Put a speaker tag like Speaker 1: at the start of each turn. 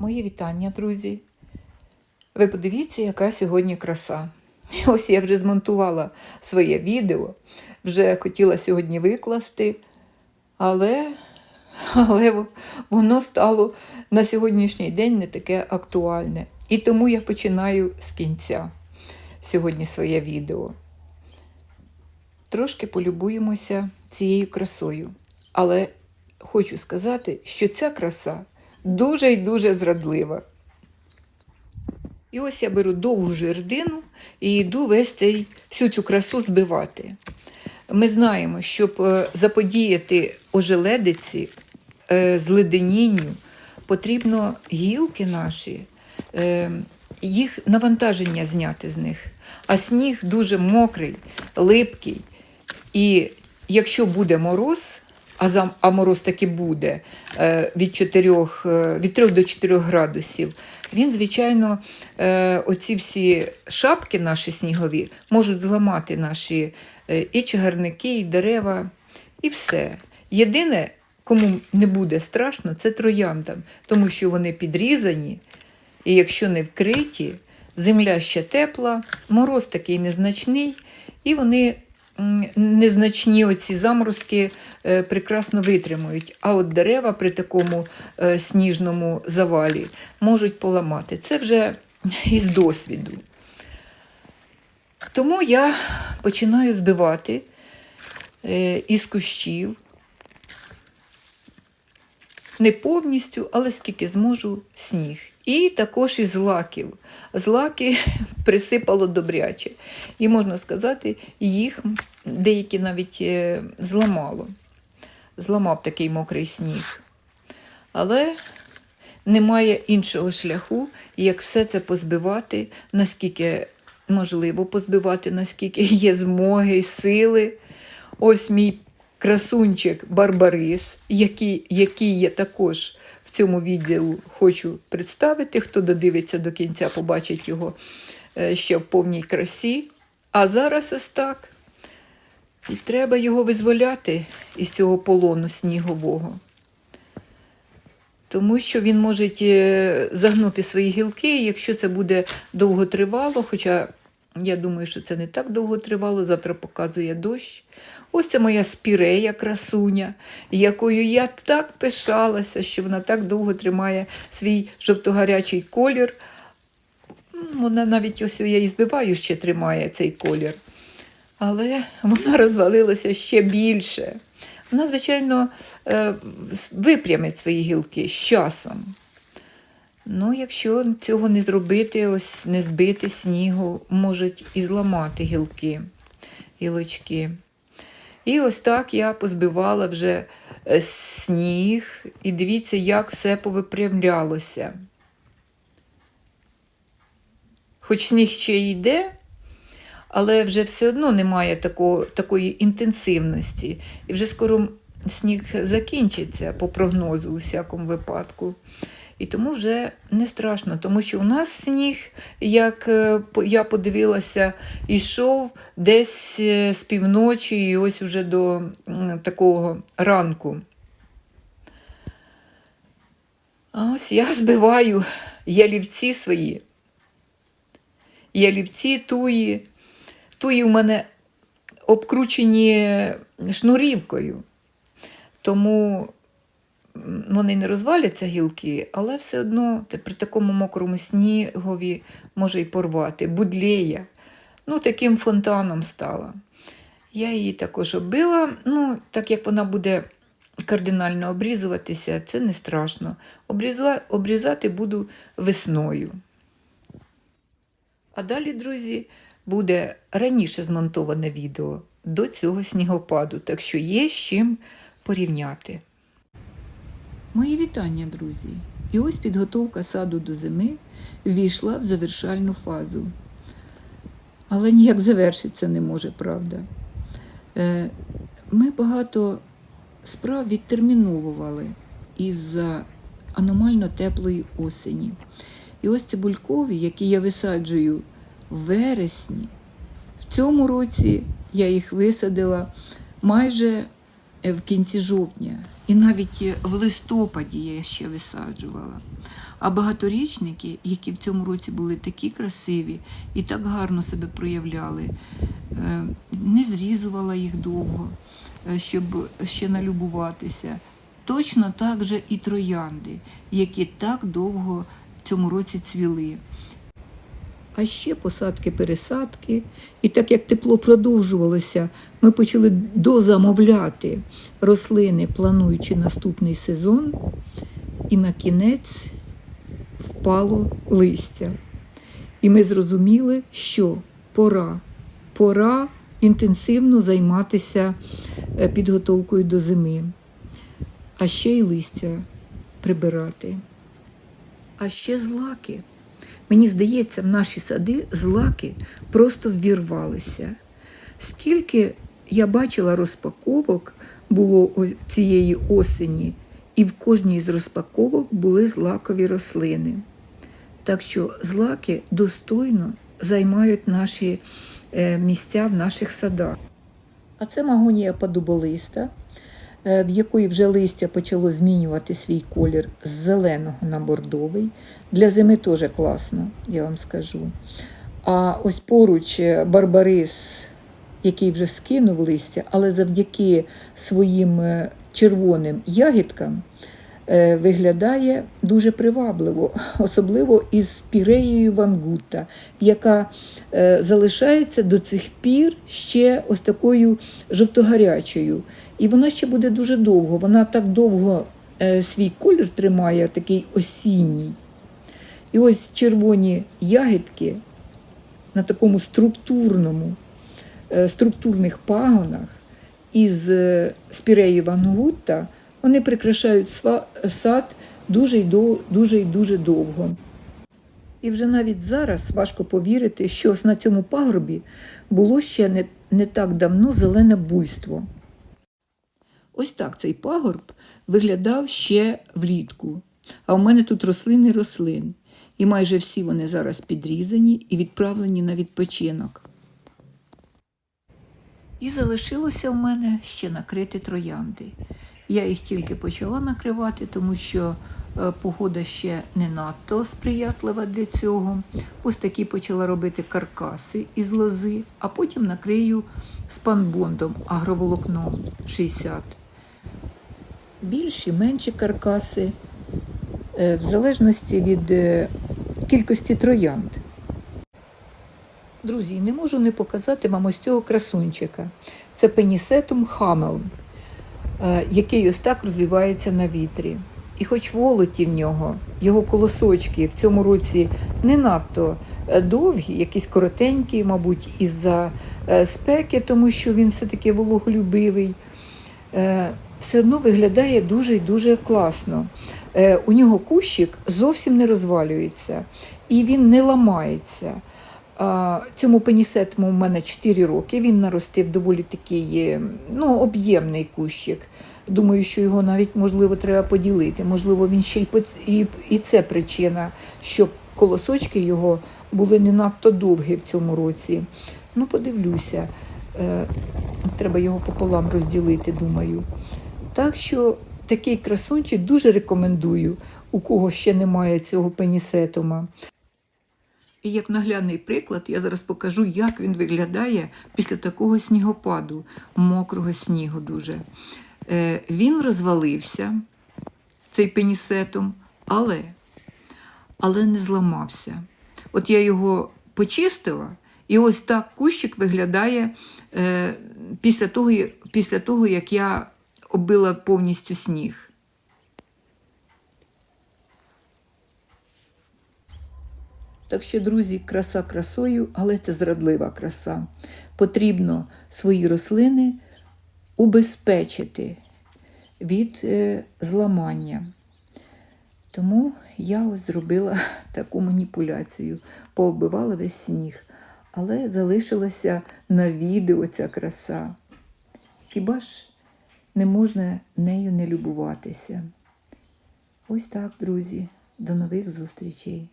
Speaker 1: Мої вітання, друзі. Ви подивіться, яка сьогодні краса. Ось я вже змонтувала своє відео, вже хотіла сьогодні викласти, але, але воно стало на сьогоднішній день не таке актуальне. І тому я починаю з кінця сьогодні своє відео. Трошки полюбуємося цією красою. Але хочу сказати, що ця краса дуже і дуже зрадлива. І ось я беру довгу жердину і йду весь цей, всю цю красу збивати. Ми знаємо, щоб е, заподіяти ожеледиці, е, зледенінню, потрібно гілки наші, е, їх навантаження зняти з них. А сніг дуже мокрий, липкий. І якщо буде мороз, а, зам, а мороз таки буде е, від, 4, е, від 3 до 4 градусів, він, звичайно, е, оці всі шапки наші снігові можуть зламати наші і чагарники, і дерева, і все. Єдине, кому не буде страшно, це трояндам, тому що вони підрізані, і якщо не вкриті, земля ще тепла, мороз такий незначний, і вони незначні оці заморозки е, прекрасно витримують. А от дерева при такому е, сніжному завалі можуть поламати. Це вже із досвіду. Тому я починаю збивати е, із кущів. Не повністю, але скільки зможу сніг. І також із лаків. Злаки присипало добряче. І можна сказати, їх деякі навіть е, зламало. Зламав такий мокрий сніг. Але немає іншого шляху, як все це позбивати, наскільки можливо позбивати, наскільки є змоги сили. Ось мій красунчик Барбарис, який, який я також в цьому відео хочу представити. Хто додивиться до кінця, побачить його ще в повній красі. А зараз ось так. І треба його визволяти із цього полону снігового. Тому що він може е, загнути свої гілки, якщо це буде довго тривало, хоча я думаю, що це не так довго тривало, завтра показує дощ. Ось це моя спірея красуня, якою я так пишалася, що вона так довго тримає свій жовтогарячий колір. Вона навіть ось я її збиваю, ще тримає цей колір. Але вона розвалилася ще більше. Вона, звичайно, е, випрямить свої гілки з часом. Ну, якщо цього не зробити, ось не збити снігу, можуть і зламати гілки, гілочки. І ось так я позбивала вже е, сніг, і дивіться, як все повипрямлялося. Хоч сніг ще йде, але вже все одно немає такого, такої інтенсивності. І вже скоро сніг закінчиться по прогнозу у всякому випадку. І тому вже не страшно, тому що у нас сніг, як е, я подивилася, йшов десь е, з півночі і ось уже до такого ранку. А ось я збиваю ялівці свої. Ялівці туї. Туї в мене обкручені шнурівкою. Тому вони не розваляться гілки, але все одно при такому мокрому снігові може й порвати. Будлея. Ну, таким фонтаном стала. Я її також оббила. Ну, так як вона буде кардинально обрізуватися, це не страшно. Обрізати буду весною. А далі, друзі, буде раніше змонтоване відео до цього снігопаду, так що є з чим порівняти. Мої вітання, друзі! І ось підготовка саду до зими ввійшла в завершальну фазу. Але ніяк завершиться не може, правда. Е, Ми багато справ відтерміновували із-за аномально теплої осені. І ось цибулькові, які я висаджую в вересні, в цьому році я їх висадила майже е, в кінці жовтня. І навіть в листопаді я ще висаджувала. А багаторічники, які в цьому році були такі красиві і так гарно себе проявляли, е, не зрізувала їх довго, е, щоб ще налюбуватися. Точно так же і троянди, які так довго цьому році цвіли. А ще посадки-пересадки. І так як тепло продовжувалося, ми почали дозамовляти рослини, плануючи наступний сезон, і на кінець впало листя. І ми зрозуміли, що пора, пора інтенсивно займатися е, підготовкою до зими, а ще й листя прибирати. А ще злаки. Мені здається, в наші сади злаки просто ввірвалися. Скільки я бачила розпаковок було цієї осені, і в кожній з розпаковок були злакові рослини. Так що злаки достойно займають наші е, місця в наших садах. А це магонія подуболиста, в якої вже листя почало змінювати свій колір з зеленого на бордовий. Для зими теж класно, я вам скажу. А ось поруч е, барбарис, який вже скинув листя, але завдяки своїм е, червоним ягідкам е, виглядає дуже привабливо, особливо із спіреєю вангута, яка е, залишається до цих пір ще ось такою жовтогарячою. І вона ще буде дуже довго. Вона так довго е, свій колір тримає, такий осінній. І ось червоні ягідки на такому структурному, е, структурних пагонах із е, спіреї вангута, вони прикрашають сад дуже й дуже, дуже довго. І вже навіть зараз важко повірити, що на цьому пагорбі було ще не, не так давно зелене буйство. Ось так цей пагорб виглядав ще влітку. А у мене тут рослини рослин. І майже всі вони зараз підрізані і відправлені на відпочинок. І залишилося в мене ще накрити троянди. Я їх тільки почала накривати, тому що е, погода ще не надто сприятлива для цього. Ось такі почала робити каркаси із лози, а потім накрию спанбондом агроволокном 60. Більші, менші каркаси, е, в залежності від е, кількості троянд. Друзі, не можу не показати вам ось цього красунчика. Це пенісетум хамел, е, який ось так розвивається на вітрі. І хоч волоті в нього, його колосочки в цьому році не надто довгі, якісь коротенькі, мабуть, із-за спеки, тому що він все-таки вологолюбивий, все одно виглядає дуже і дуже класно. Е, У нього кущик зовсім не розвалюється і він не ламається. Цьому пенісетому в мене 4 роки. Він наростив доволі такий е, ну, об'ємний кущик. Думаю, що його навіть можливо треба поділити. Можливо, він ще й і, і це причина, що колосочки його були не надто довгі в цьому році. Ну, подивлюся. Е, Треба його пополам розділити, думаю. Так що такий красунчик дуже рекомендую, у кого ще немає цього пенісетума. І як наглядний приклад, я зараз покажу, як він виглядає після такого снігопаду, мокрого снігу дуже. Е, він розвалився, цей пенісетум, але, але не зламався. От я його почистила, і ось так кущик виглядає е, після, того, після того, як я оббила повністю сніг. Так що, друзі, краса красою, але це зрадлива краса. Потрібно свої рослини убезпечити від е, зламання. Тому я ось зробила таку маніпуляцію, пооббивала весь сніг, але залишилася на відео ця краса. Хіба ж не можна нею не любуватися? Ось так, друзі. До нових зустрічей!